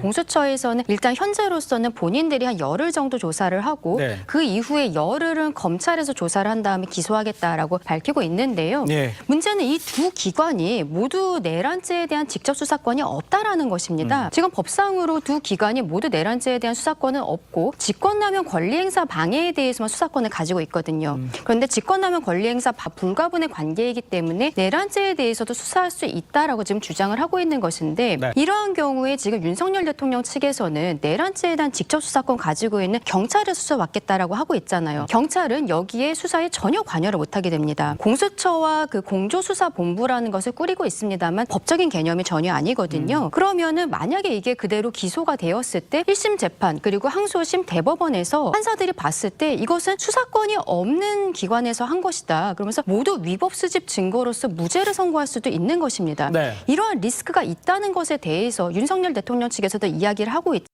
공수처에서는 일단 현재로서는 본인들이 한 열흘 정도 조사를 하고 네. 그 이후에 열흘은 검찰에서 조사를 한 다음에 기소하겠다라고 밝히고 있는데요. 예. 문제는 이 두 기관이 모두 내란죄에 대한 직접 수사권이 없다라는 것입니다. 음. 지금 법상으로 두 기관이 모두 내란죄에 대한 수사권은 없고 직권남용 권리행사 방해에 대해서만 수사권을 가지고 있거든요. 음. 그런데 직권남용 권리행사 바- 불가분의 관계이기 때문에 내란죄에 대해서도 수사할 수 있다라고 지금 주장을 하고 있는 것인데 네. 이러한 경우에 지금 윤석열 대통령 측에서는 내란죄에 대한 직접 수사권 가지고 있는 경찰에 수사 맡겠다라고 하고 있잖아요. 경찰은 여기에 수사에 전혀 관여를 못하게 됩니다. 공수처와 그 공조수사본부라는 것을 꾸리고 있습니다만 법적인 개념이 전혀 아니거든요. 그러면은 만약에 이게 그대로 기소가 되었을 때 1심 재판 그리고 항소심 대법원에서 판사들이 봤을 때 이것은 수사권이 없는 기관에서 한 것이다. 그러면서 모두 위법 수집 증거로서 무죄를 선고할 수도 있는 것입니다. 네. 이러한 리스크가 있다는 것에 대해서 윤석열 대통령 측에서 도 이야기를 하고 있.